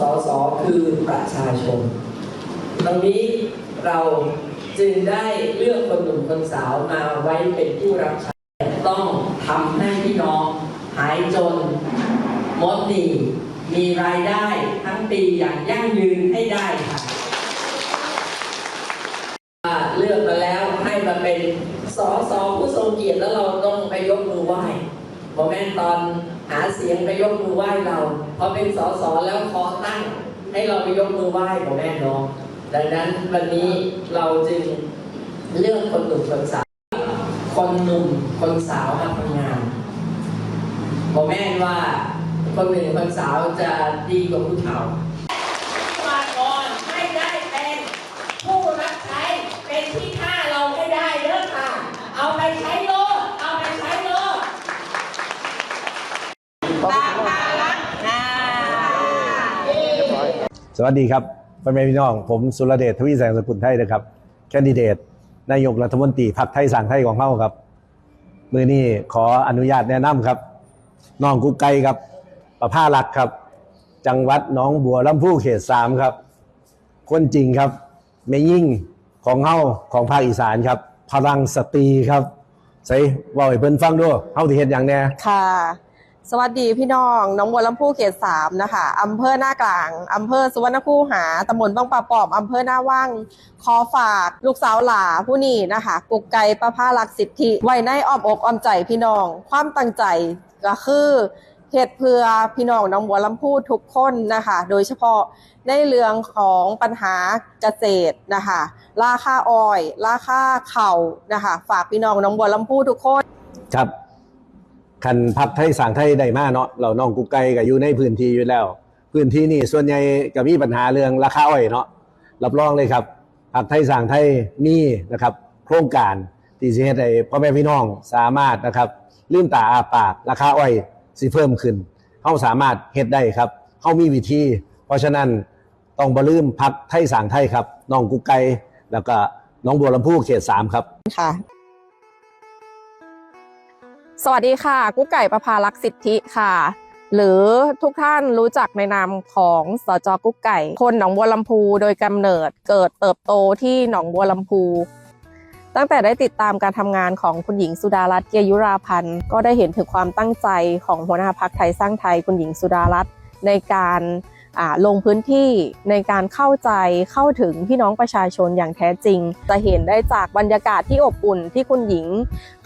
สสคือประชาชนตรงนี้เราจึงได้เลือกคนหนุ่มคนสาวมาไว้เป็นผู้รับใช้ต้องทำให้พี่น้องหายจนหมดหนี้มีรายได้ทั้งปีอย่างยั่งยืนให้ได้ค่ะเลือกมาแล้วให้มาเป็นสอสอผู้ทรงเกียรติแล้วเราต้องไปยกมือไหว้โมแม่ตอน หาเสียงไปยกมือไหว้เราพอเป็นสอสอแล้วขอตั้ง ให้เราไปยกมือไหว้ของแม่นเนาะดังนั้นวันนี้เราจึงเลือกคนหนุ่มคนสาว คนหนุ่มคนสาวมาทำงานบอกแม่ว่าคนหนุ่มคนสาวจะดีกว่าผู้เฒ่าก่อนไม่ได้เป็นผู้รับใช้ เป็นที่ฆ่าเราไม่ได้เด้อค่ะ เอาไปใช้โลดเอาไปใช้โลด ตามภาระอ่า สวัสดีครับพ่อแม่พี่น้อง ผมสุรเดชทวีแสงสกุลไทยนะครับ แคนดิเดต นายกรัฐมนตรีพรรคไทยสร้างไทยของเฮาครับ มือนี้ขออนุญาตแนะนำครับน้องกุ๊กไก่ครับ ประภารักครับ จังหวัดน้องบัวลำพูเขตสามครับ คนจริงครับแม่ยิ่งของเฮาของภาคอีสานครับ พลังสตรีครับใส่ว่าให้เพิ่นฟังด้วยเฮาที่เฮ็ดอย่างแน่ค่ะ สวัสดีพี่น้องน้องบัวลำพูเขตสามนะคะอำเภอหน้ากลางอำเภอสุวรรณคูหาตำบลบางปะปอบอำเภอหน้าว่างขอฝากลูกสาวหลาผู้นี้นะคะกุกไก่ประภาลักษณ์สิทธิไว้ในอ้อมอกอ้อมใจพี่น้อง ความตั้งใจก็คือเหตุเพื่อพี่น้องน้องบัวลำพูทุกคนนะคะ โดยเฉพาะในเรื่องของปัญหาเกษตรนะคะ ราคาอ้อย ราคาเข่านะคะ ฝากพี่น้องน้องบัวลำพูทุกคนครับ คันพักไทยสร้างไทยได้มาเนาะเราน้องกุ๊กไก่ก็อยู่ในพื้นที่อยู่แล้ว พื้นที่นี่ส่วนใหญ่ก็มีปัญหาเรื่องราคาอ้อยเนาะรับรองเลยครับพักไทยสร้างไทยมีนะครับ โครงการที่สิเฮ็ดให้พ่อแม่พี่น้องสามารถนะครับลืมตาอาปากราคาอ้อยสิเพิ่มขึ้นเฮาสามารถเฮ็ดได้ครับเฮามีวิธี เพราะฉะนั้นต้องบ่ลืมพักไทยสร้างไทยครับน้องกุ๊กไก่แล้วก็น้องบัวลำพูเขตสามครับค่ะ สวัสดีค่ะ กุ๊กไก่ประภาลักษ์สิทธิค่ะ หรือทุกท่านรู้จักในนามของสจกุ๊กไก่ คนหนองบัวลำพูโดยกำเนิดเกิดเติบโตที่หนองบัวลำพู ตั้งแต่ได้ติดตามการทำงานของคุณหญิงสุดารัตน์เกยุราพันธ์ก็ได้เห็นถึงความตั้งใจของหัวหน้าพักไทยสร้างไทยคุณหญิงสุดารัตน์ในการ ลงพื้นที่ในการเข้าใจเข้าถึงพี่น้องประชาชนอย่างแท้จริง จะเห็นได้จากบรรยากาศที่อบอุ่นที่คุณหญิง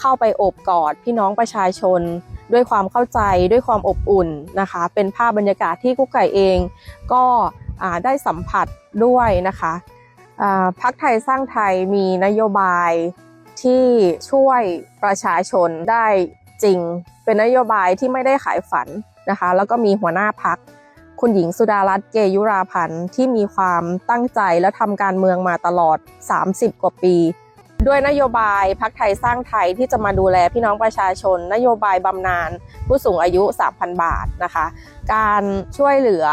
เข้าไปโอบกอดพี่น้องประชาชน ด้วยความเข้าใจด้วยความอบอุ่นนะคะ เป็นภาพบรรยากาศที่กุ๊กไก่เอง ก็ได้สัมผัสด้วยนะคะอ่าพักไทยสร้างไทยมีนโยบายที่ช่วยประชาชนได้จริง เป็นนโยบายที่ไม่ได้ขายฝันนะคะ แล้วก็มีหัวหน้าพัก คุณหญิงสุดารัตน์เกยุราพันธ์ที่มีความตั้งใจและทำการเมืองมาตลอด 30 กว่าปี ด้วยนโยบายพักไทยสร้างไทยที่จะมาดูแลพี่น้องประชาชน นโยบายบำนาญผู้สูงอายุ 3,000 บาทนะคะ การช่วยเหลือ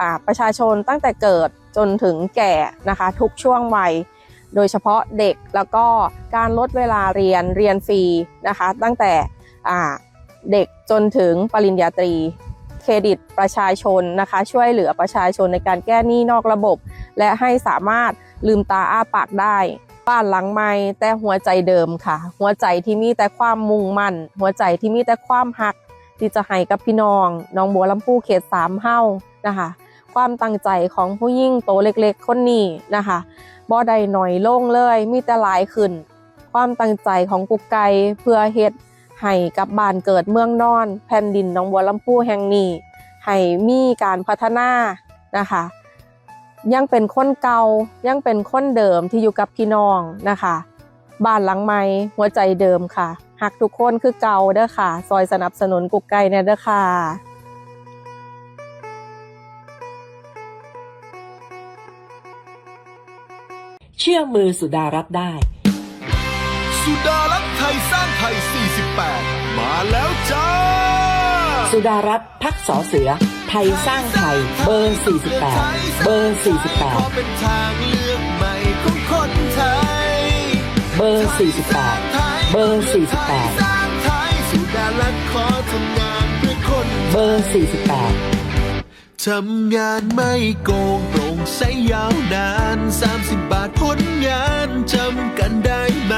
อประชาชนตั้งแต่เกิดจนถึงแก่นะคะ ทุกช่วงวัยโดยเฉพาะเด็กแล้วก็การลดเวลาเรียนเรียนฟรีนะคะ ตั้งแต่เด็กจนถึงปริญญาตรี เครดิตประชาชนนะคะ ช่วยเหลือประชาชนในการแก้หนี้นอกระบบ และให้สามารถลืมตาอ้าปากได้บ้านหลังใหม่แต่หัวใจเดิมค่ะ หัวใจที่มีแต่ความมุ่งมั่น หัวใจที่มีแต่ความหัก ที่จะให้กับพี่น้องน้องบัวลำพูเขตสามเฮ้านะคะ ความตั้งใจของผู้ยิ่งโตเล็กๆ คนนี้นะคะบ่ได้หน่อยโล่งเลย มีแต่หลายขึ้น ความตั้งใจของกุกไก่เพื่อเฮ็ด ให้กับบ้านเกิดเมืองนอน แผ่นดินหน้องบัวลำพูแห่งนี้ให้มีการพัฒนานะคะยังเป็นคนเก่ายังเป็นคนเดิมที่อยู่กับพี่น้องนะคะ บ้านหลังใหม่หัวใจเดิมค่ะหักทุกคนคือเก่าเด้อค่ะ ซอยสนับสนุนกุกไก่เนี่ยเด้อค่ะเชื่อมือสุดารัตได้ สุดารัตน์ไทยสร้างไทย 48 มาแล้วจ้า สุดารัตน์พักสอเสือ ไทยสร้างไทย เบอร์ 48 เบอร์ขอเป็นทางเลือกใหม่ของคนไทย48เบอร์ 48 เบอร์สร้างไทยสุดารัตน์ขอทำงานเพื่อคน48เบอร์ 48เธทำงานไม่โกงโปร่ง ใสยาวนาน 30 บาทผลงานจำกันได้ไหม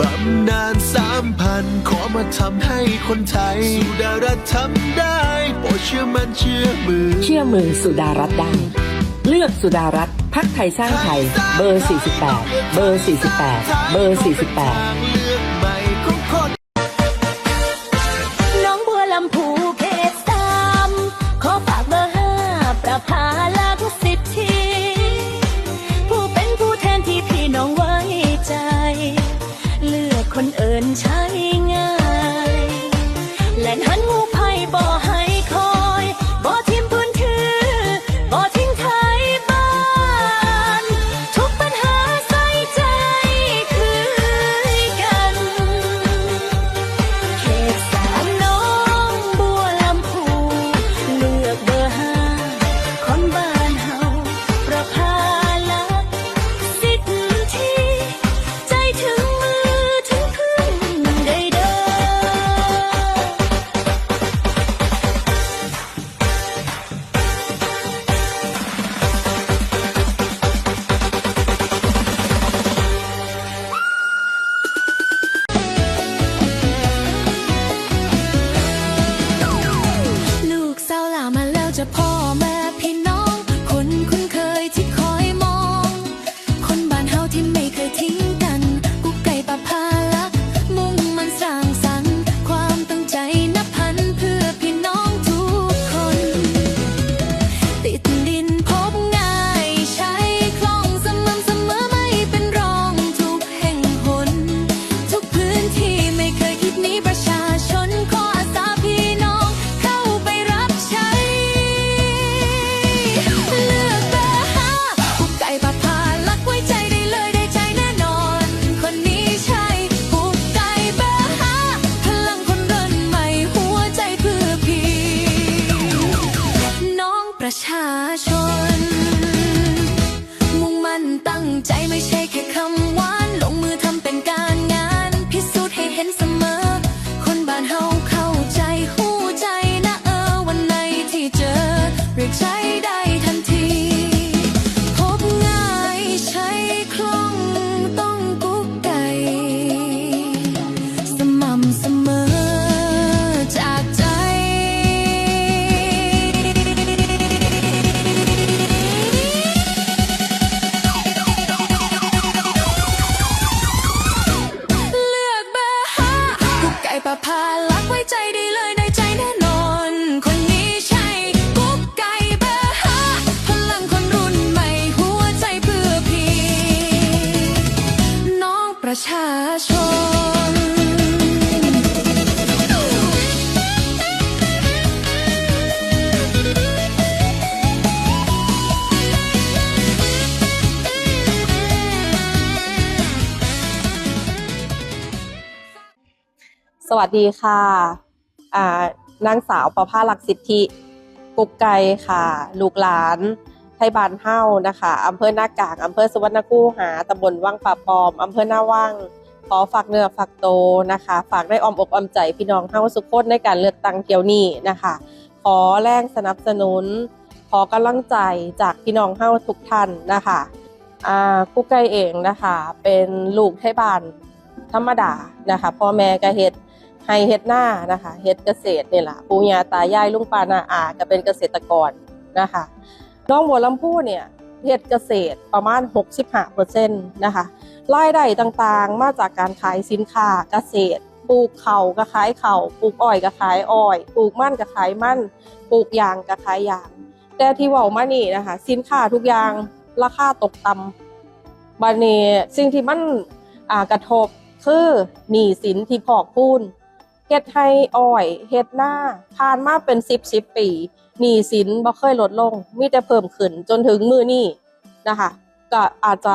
บำนาญสามพันขอมาทำให้คนไทย สุดารัฐทำได้โปรดเชื่อมันเชื่อมือ เชื่อมือสุดารัฐได้เลือกสุดารัฐพักไทยสร้างไทย เบอร์ 48 เบอร์ 48 เบอร์ 48 เห็นเสมอ วัสดีค่ะนางสาวประภาลักษณ์สิทธิกุกไก่ค่ะ ลูกหลานไทยบานเฮ้านะคะอำเภอหน้ากากอำเภอสุวรรณคูหาตำบลวังป่าปอมอำเภอหน้าว่างขอฝากเนื้อฝากโตวนะคะ ฝากได้ออมอกออมใจพี่น้องเฮ้าสุขคนในการเลือกตั้งเกี่ยวนี้นะคะ ขอแรงสนับสนุน ขอกำลังใจจากพี่น้องเฮ้าทุกท่านนะคะกุ๊กไก่เองนะคะ เป็นลูกไทยบานธรรมดานะคะพ่อแม่ก็เฮ็ด ให้เฮ็ดหน้านะคะเฮ็ดเกษตรนี่แหละปู่ย่าตายายลุงป้าน้าอาก็เป็นเกษตรกรนะคะน้องบัวลำพูเนี่ยเฮ็ดเกษตรประมาณ 65%นะคะรายได้ต่างๆ มาจากการขายสินค้าเกษตร ปลูกเข่าก็ขายเข่าปลูกอ้อยก็ขายอ้อย ปลูกมันก็ขายมันปลูกยางก็ขายยาง แต่ที่ว้ามานี่นะคะ สินค้าทุกอย่างราคาตกต่ำบัดนี้สิ่งที่มันกระทบคือหนี้สินที่พอกพูน เฮ็ดให้อ้อยเฮ็ดหน้าผ่านมาเป็นสิบสิบปีหนี้สินบ่เคยลดลง มีแต่เพิ่มขึ้นจนถึงมือนี้นะคะ ก็อาจจะ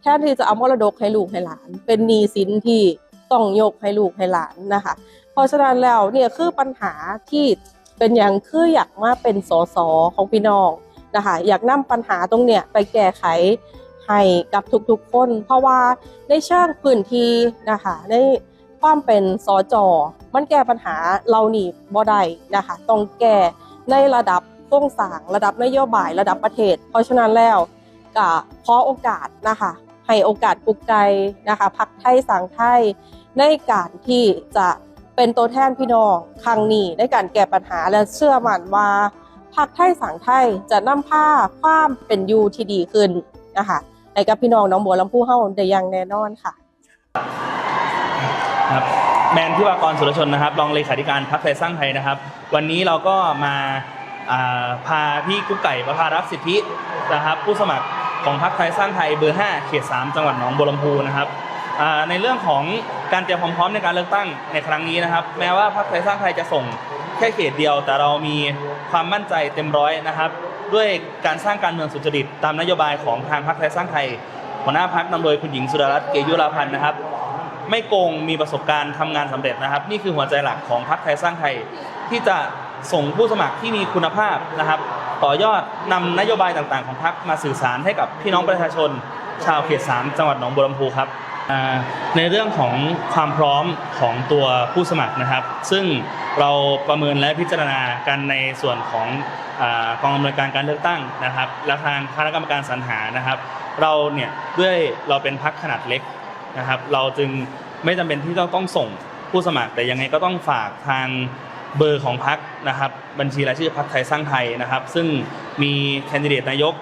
แทนที่จะเอามรดกให้ลูกให้หลาน เป็นหนี้สินที่ต้องยกให้ลูกให้หลานนะคะ เพราะฉะนั้นแล้วเนี่ยคือปัญหาที่เป็นอย่างคืออยากมาเป็นสสของพี่น้องนะคะ อยากนำปัญหาตรงเนี้ยไปแก้ไขให้กับทุกๆคน เพราะว่าในเชิงพื้นที่นะคะใน ความเป็นสอจอมันแก้ปัญหาเรานี่บ่ได้นะคะต้องแก้ในระดับโครงสางระดับนโยบายระดับประเทศ เพราะฉะนั้นแล้วก็ขอโอกาสนะคะให้โอกาสกุ๊กไกนะคะพักไทยสร้างไทยในการที่จะเป็นตัวแทนพี่น้องครั้งนี้ในการแก้ปัญหาและเชื่อมั่นว่าพักไทยสร้างไทยจะนำพาความเป็นยูที่ดีขึ้นนะคะให้กับพี่น้องน้องบัวลำพูเฮาได้อย่างแน่นอนค่ะ ครับแมนพิวากรสุรชนนะครับรองเลขาธิการพรรคไทยสร้างไทยนะครับ วันนี้เราก็มาพาพี่กุ๊กไก่ประภารักษ์สิทธินะครับ ผู้สมัครของพรรคไทยสร้างไทยเบอร์ 5 เขต 3 จังหวัดหนองบัวลำพูนะครับในเรื่องของการเตรียมความพร้อมในการเลือกตั้งในครั้งนี้นะครับ แม้ว่าพรรคไทยสร้างไทยจะส่งแค่เขตเดียว แต่เรามีความมั่นใจเต็มร้อยนะครับ ด้วยการสร้างการเมืองสุจริตตามนโยบายของทางพรรคไทยสร้างไทยหัวหน้าพรรคนำโดยคุณหญิงสุดารัตน์เกยุราพันธ์นะครับ ไม่โกงมีประสบการณ์ทำงานสำเร็จนะครับ นี่คือหัวใจหลักของพรรคไทยสร้างไทย ที่จะส่งผู้สมัครที่มีคุณภาพนะครับ ต่อยอดนำนโยบายต่างๆ ของพรรคมาสื่อสารให้กับพี่น้องประชาชน ชาวเขต3จังหวัดหนองบัวลำพูครับอ่าในเรื่องของความพร้อมของตัวผู้สมัครนะครับ ซึ่งเราประเมินและพิจารณากันในส่วนของอากองอำนวยการการเลือกตั้งนะครับและทางคณะกรรมการสรรหานะครับ เราเนี่ยด้วยเราเป็นพรรคขนาดเล็ก นะครับเราจึงไม่จำเป็นที่ต้องต้องส่งผู้สมัคร แต่ยังไงก็ต้องฝากทางเบอร์ของพักนะครับบัญชีรายชื่อพักไทยสร้างไทยนะครับ ซึ่งมีแคนดิเดตนายก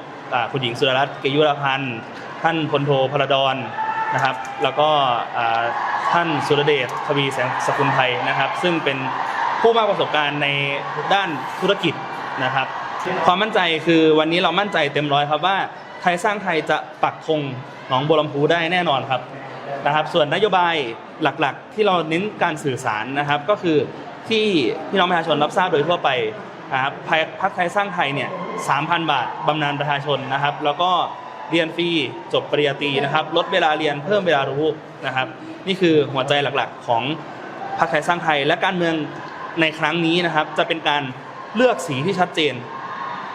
คุณหญิงสุดารัตน์เกยุรพันธ์ท่านพลโทพลดอนนะครับ แล้วก็ท่านสุรเดชทวีแสงสกุลไทยนะครับ ซึ่งเป็นผู้มากประสบการณ์ในด้านธุรกิจนะครับ ความมั่นใจคือวันนี้เรามั่นใจเต็มร้อยครับว่าไทยสร้างไทยจะปักธงหนองบัวลำพูได้แน่นอนครับ นะครับ ส่วนนโยบายหลักๆ ที่เราเน้นการสื่อสารนะครับ ก็คือที่พี่น้องประชาชนรับทราบโดยทั่วไปนะครับพรรคพรรคไทยสร้างไทยเนี่ย3,000บาทบำนาญประชาชนนะครับ แล้วก็เรียนฟรีจบปริญญาตรีนะครับ ลดเวลาเรียนเพิ่มเวลารู้นะครับ นี่คือหัวใจหลักๆ ของพรรคไทยสร้างไทย และการเมืองในครั้งนี้นะครับ จะเป็นการเลือกสีที่ชัดเจน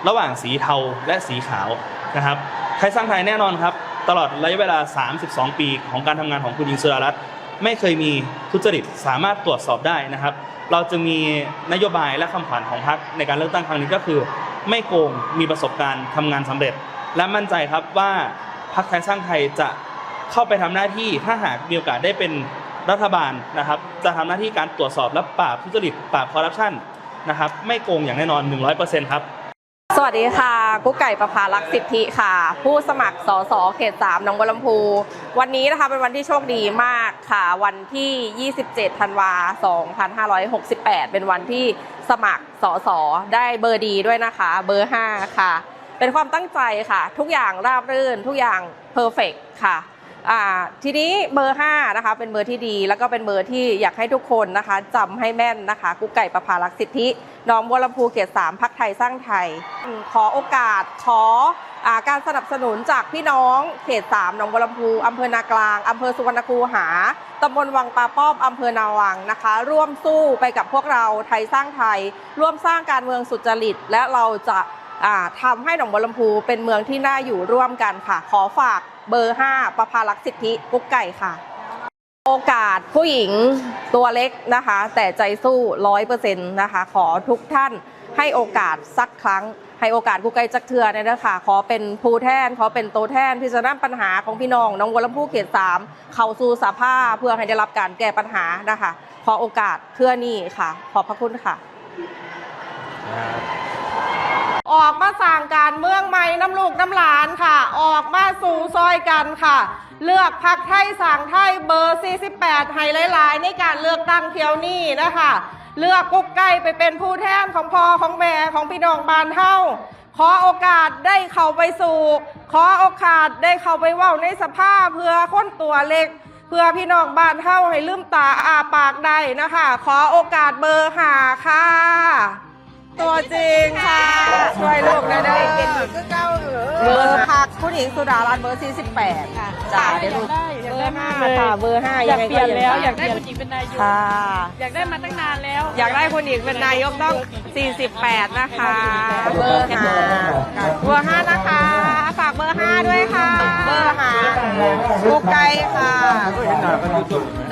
ระหว่างสีเทาและสีขาวนะครับ ไทยสร้างไทยแน่นอนครับ ตลอดระยะเวลา 32 ปีของการทำงานของคุณหญิงสุดารัตน์ไม่เคยมีทุจริตสามารถตรวจสอบได้นะครับ เราจึงมีนโยบายและคำขวัญของพรรคในการเลือกตั้งครั้งนี้ก็คือ ไม่โกงมีประสบการณ์ทำงานสำเร็จ และมั่นใจครับว่าพรรคไทยสร้างไทยจะเข้าไปทำหน้าที่ถ้าหากมีโอกาสได้เป็นรัฐบาลนะครับ จะทำหน้าที่การตรวจสอบและปราบทุจริตปราบคอร์รัปชันนะครับ ไม่โกงอย่างแน่นอน 100%ครับ สวัสดีค่ะ กุ๊กไก่ประภารักษ์สิทธิค่ะ ผู้สมัครสสเขต3หนองบัวลำพู วันนี้นะคะเป็นวันที่โชคดีมากค่ะ วันที่ 27 ธันวา 2568 เป็นวันที่สมัครสสได้เบอร์ดีด้วยนะคะ เบอร์ 5 ค่ะ เป็นความตั้งใจค่ะ ทุกอย่างราบรื่น ทุกอย่างเพอร์เฟกค่ะ ทีนี้เบอร์5นะคะเป็นเบอร์ที่ดี แล้วก็เป็นเบอร์ที่อยากให้ทุกคนนะคะจำให้แม่นนะคะกุ๊กไก่ประภารักษ์สิทธิหน้องบัวลำพูเขต3พักไทยสร้างไทย ขอโอกาสขออาการสนับสนุนจากพี่น้องเขต3หนองบัวลำพูอำเภอนากลางอำเภอสุวรรณคูหาตำบลวังปลาป้อมอำเภอนาวังนะคะ ร่วมสู้ไปกับพวกเราไทยสร้างไทย ร่วมสร้างการเมืองสุจริต และเราจะอ่าทำให้หนองบัวลำพูเป็นเมืองที่น่าอยู่ร่วมกันค่ะ ขอฝาก เบอร์ 5 ประภารักษ์สิทธิกุ๊กไก่ค่ะ โอกาสผู้หญิงตัวเล็กนะคะ แต่ใจสู้ร้อยเปอร์เซ็นต์นะคะ ขอทุกท่านให้โอกาสสักครั้ง ให้โอกาสกูไกลจักเทือเนี่ยนะคะขอเป็นผู้แทน ขอเป็นตัวแทนที่จะนำปัญหาของพี่น้องน้องวัวลำพูเขตสามเข้าสู่สภาเพื่อให้ได้รับการแก้ปัญหานะคะ ขอโอกาสเพื่อนี่ค่ะ ขอบพระคุณค่ะ ออกมาสั่งการเมืองใหม่น้ำลูกน้ำหลานค่ะ ออกมาสู่ซอยกันค่ะ เลือกพักไทยสั่งไทยเบอร์ 48ให้หลายๆในการเลือกตั้งเที่ยวนี้นะคะ เลือกกุ๊กไก่ไปเป็นผู้แทนของพ่อของแม่ของพี่น้องบ้านเฮาขอโอกาสได้เข้าไปสู่ ขอโอกาสได้เข้าไปเว่าในสภาเพื่อคนตัวเล็ก เพื่อพี่น้องบ้านเฮาให้ลืมตาอาปากได้นะคะ ขอโอกาสเบอร์หาค่ะ ตัวจริงค่ะ ช่วยลูกได้ได้เบอร์พักผู้หญิงสุดารัตน์เบอร์ 48 ค่ะจ้าเดี๋ยวลูกเบอร์ห้าค่ะ เบอร์ห้าอยากงไงเปลี่ยนแล้ว อยากเปได้ลี่ยนผู้หญิงเป็นนายกค่ะอยากได้มาตั้งนานแล้ว อยากได้คนหญิงเป็นนายกต้อง 48 นะคะ เบอร์ห้าเบอร์ห้านะคะ ฝากเบอร์ห้าด้วยค่ะ เบอร์ห้าลูกไก่ค่ะ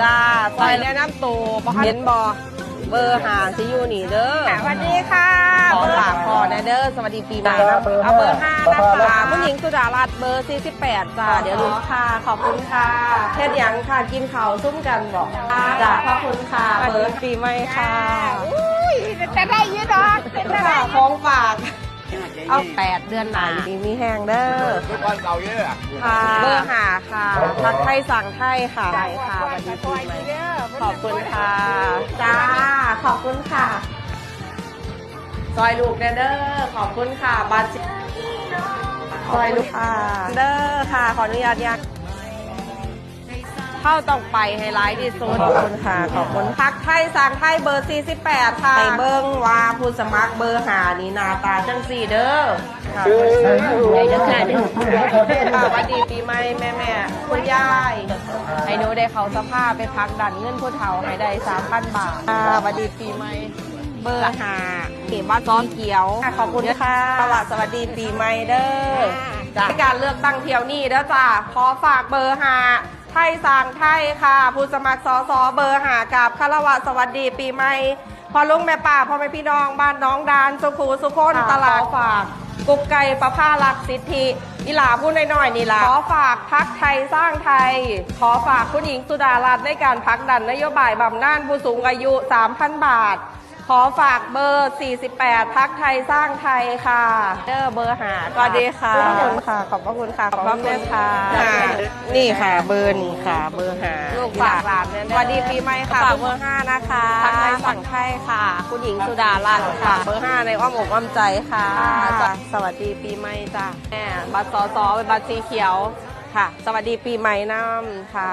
จ้าซอยแนะนำตัวเห็นบอ เบอร์หาซิอยูนี่เด้อสวัสดีค่ะขอฝากพอนะเด้อสวัสดีปีใหม่นะเอาเบอร์ห้านะคะผู้หญิงสุดารัตน์เบอร์ 48จ้าเดี๋ยวดูค่ะขอบคุณค่ะเฮ็ดหยังค่ะกินข้าวซุ้มกันบอกจ้าขอบคุณค่ะเบอร์ปีใหม่ค่ะอุ้ยแต่ได้เยอะดอกเป็นได้ค่ะของฝากเอาแปดเดือนหนาดีมีแห้งเด้อค่ะเบอร์หาค่ะทักไทยสั่งไทยค่ะใช่ค่ะสวัสดีปีใหม่ ขอบคุณค่ะ จ้า ขอบคุณค่ะ ซอยลูกเด้อ ขอบคุณค่ะ บาจิซอยลูกค่ะ เด้อค่ะ ขออนุญาตยักเข้าต้องไปไฮไลท์ที่สุดขอบคุณค่ะ ขอบคุณพักไทยสร้างไทยเบอร์ 48 ค่ะไปเบิ้งว่าผู้สมัครเบอร์หานี่หนาตาจังสี่เด้อ ค่ะใหญ่เด้อค่ะเด้อค่ะสวัสดีปีใหม่แม่แม่ๆคุณยายให้หนูได้เขาสภาพไปพักดันเงินผู้เฒ่าให้ได้3,000บาทค่ะสวัสดีปีใหม่เบอร์หาเขียนว่าซ้อนเขียวขอบคุณค่ะสวัสสวัสดีปีใหม่เด้อจ้ะการเลือกตั้งเที่ยวนี้เด้อจ้าขอฝากเบอร์หาไทยสร้างไทยค่ะ ผู้สมัครสอสอเบอร์หากับคารวะสวัสดีปีใหม่พอลุงแม่ป่าพ่อแม่พี่น้องบ้านน้องดานสุขูสุคนตลาดฝาก กุ๊กไก่ประภาลักษ์สิทธิอีหลาพูดน้อยๆนี่ล่ะขอฝากพักไทยสร้างไทย ขอฝากคุณหญิงสุดารัตน์ในการพักดันนโยบายบำนาญผู้สูงอายุ 3,000 บาท ขอฝากเบอร์ 48 พักไทยสร้างไทยค่ะเดอร์เบอร์หาสวัสดีค่ะขอบคุณค่ะ ขอบพระคุณค่ะ ขอบพระคุณค่ะ นี่ค่ะเบอร์นี่ค่ะ เบอร์หาลูกฝากร้านเนี่ยสวัสดีปีใหม่ค่ะฝากเบอร์ห้านะคะพักไทยสั่งไทยค่ะ คุณหญิงสุดารัตน์ค่ะ เบอร์ห้าในอ้อมอกอ้อมใจค่ะจ้ะสวัสดีปีใหม่จ้ะแม่บัตรสอสอเป็นบัตรสีเขียวค่ะ สวัสดีปีใหม่น้ำค่ะ